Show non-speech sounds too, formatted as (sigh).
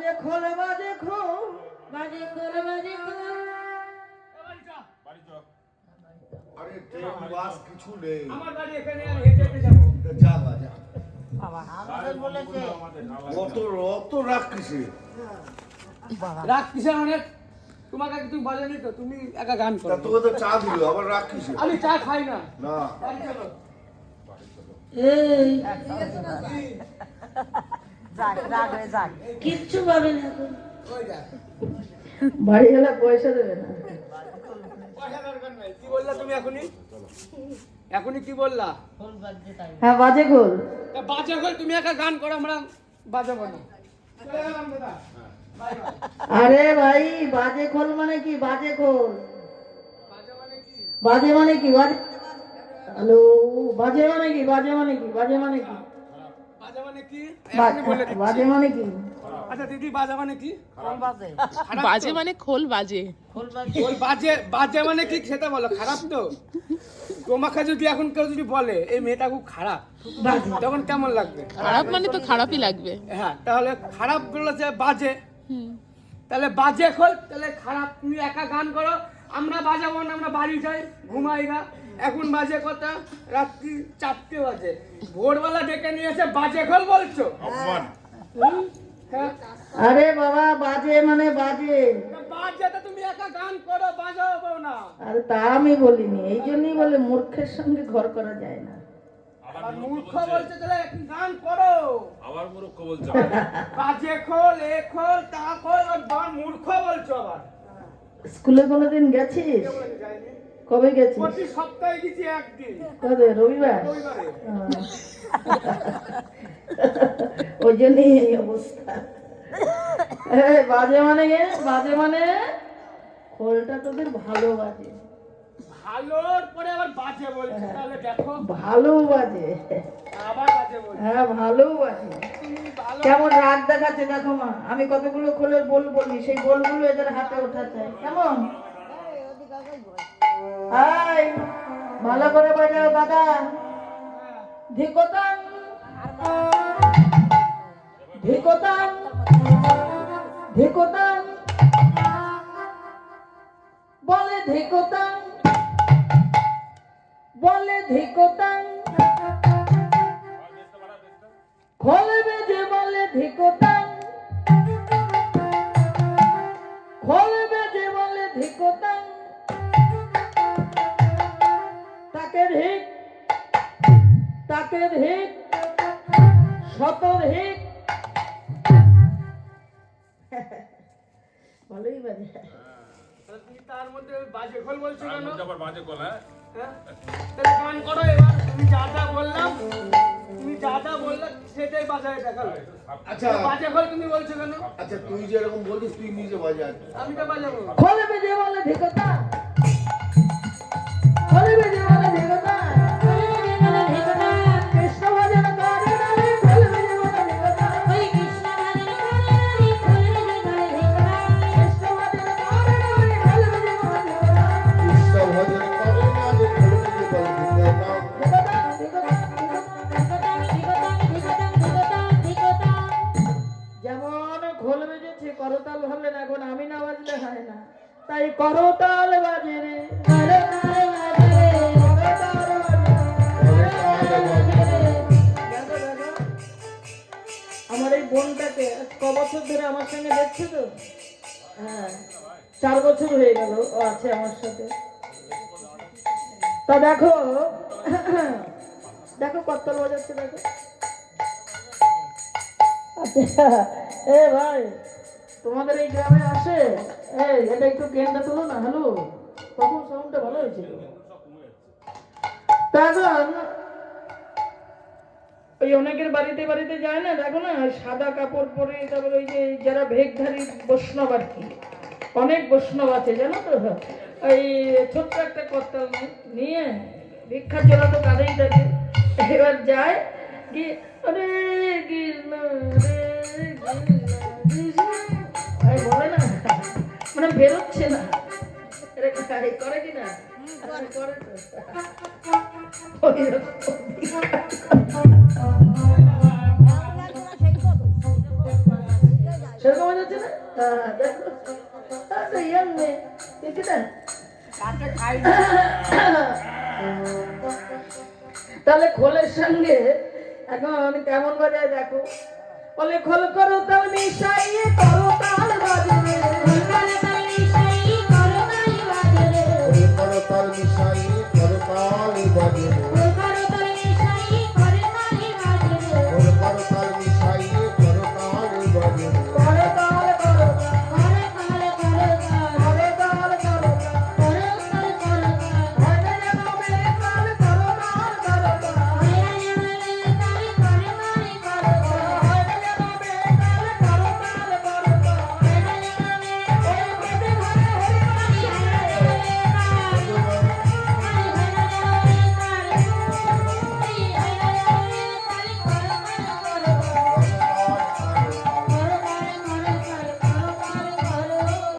বাজে খোল বাজে খোল বাজে খোল বাজে খোল আরে ট্রেন বাস কিছু নেই আমার বাড়ি এখানে আমি হেঁটে হেঁটে যাব যা যা বাবা আমাদের বলেছে অত অত রাগ কিসে কিসের অনেক তোমাকে তুমি বলেনি তো তুমি একা গান করো তোকে তো চা দিল আবার রাগ কিসে আমি চা খাই না না এই যাক রাগ হয়ে যাক। কিচ্ছু পাবে না বাড়ি গেলে পয়সা দেবে না। পয়সা দরকার নাই। কি বললা তুমি এখনই? এখনই কি বললা? খোল বাজছে তাই হ্যাঁ বাজে খোল। বাজে খোল তুমি একা গান করো আমরা বাই আরে ভাই বাজে খোল মানে কি? বাজে খোল। বাজে মানে কি? বাজে মানে কি? বাজে হ্যালো বাজে মানে কি? বাজে মানে কি? বাজে মানে কি? বাজা মানে কি। বাজে মানে কি? আচ্ছা দিদি বাজা মানে কি? খারাপ বাজে মানে খোল বাজে। খোল বাজে। বাজে মানে কি সেটা বলো খারাপ তো? তোমাকে যদি এখন কেউ যদি বলে এই মেয়েটা খুব খারাপ তখন কেমন লাগবে? খারাপ মানে তো খারাপই লাগবে। হ্যাঁ তাহলে খারাপ বলেছে বাজে। তাহলে বাজে খোল তাহলে খারাপ তুমি একা গান করো আমরা বাজাবো না আমরা বাড়ি যাই ঘুমাই না। এখন বাজে কথা রাত্রি চারটে বাজে। ভোরবেলা ডেকে নিয়ে এসে বাজে খোল বলছো? হ্যাঁ। আরে বাবা বাজে মানে বাজে। বাজে তো তুমি একা গান করো বাজাবো না। আরে তা আমি বলিনি এই জন্যই বলে মূর্খের সঙ্গে ঘর করা যায় না। আর মূর্খ বলছে। তাহলে গান করো। আবার মূর্খ বলছো। বাজে খোল এ খোল তা খোল মূর্খ বলছো আবার। স্কুলে কোনোদিন গেছিস? যাইনি? কবে গেছিস প্রতি সপ্তাহে গেছি একদিন। কবে? রবিবার? ওই জন্যই এই অবস্থা। বাজে মানে বাজে মানে খোলটা তোদের ভালো বাজে। ভালোর পরে আবার বাজে বলছে তাহলে দেখো। ভালো বাজে। আবার বাজে বলছে। হ্যাঁ ভালো বাজে। কেমন রাগ দেখাচ্ছে দেখো মা। আমি কতগুলো খোলের বল বলি সেই বলগুলো এদের হাতে ওঠা চাই কেমন হাই ভালো করে বাজাও দাদা। ধিকোতাম ধিকোতাম ধিকোতাম বলে ধিকোতাম বলে ধিকোতাম খোলে বেজে বলে ধিকোতাম তাকে ধিক শত ধিক ভালোই (laughs) বাজে তার মধ্যে বাজে খোল বলছো কেন? আবার বাজে কল হ্যাঁ? হ্যাঁ? তাহলে গান করো এবার তুমি যা যা বললাম তুমি যা যা বললে সেটাই বাজায় দেখাল। আচ্ছা। বাজে খোল তুমি বলছো কেন? আচ্ছা তুই যেরকম বলছিস তুই নিজে বাজা আমি তো বাজাবো খোলে বেজে বলে ধিকোতাম তাই করতাল বাজে রে করতাল। আমার এই বোনটাকে ক বছর ধরে আমার সঙ্গে দেখছ তো? হ্যাঁ চার বছর হয়ে গেল, ও আছে আমার সাথে। তা দেখো দেখো কত্তল বাজাচ্ছে, দেখো। আচ্ছা এ ভাই তোমাদের এই গ্রামে আসে? এই, এটা একটু গেমটা তুলো না হ্যালো কখন সাউন্ডটা ভালো হয়েছিল। তা এখন ওই অনেকের বাড়িতে বাড়িতে যায় না, দেখো না, সাদা কাপড় পরে, তারপরে ওই যে যারা ভেগধারী বৈষ্ণব আর কি, অনেক বৈষ্ণব আছে, জানো তো? ওই ছোট্ট একটা কর্তাল নিয়ে ভিক্ষার জন্য তো কাঁধেই থাকে। এবার যায় কি, আরে কৃষ্ণ রে কৃষ্ণ বলে না। মানে বেরোচ্ছে না। করে না? করে তো। রকম। সেরকম না? দেখো। তো ইয়াং মেয়ে। দেখি। না। তাহলে খোলের সঙ্গে এখন কেমন বাজায় দেখো? বলে খোল করো তাল মিশাইয়ে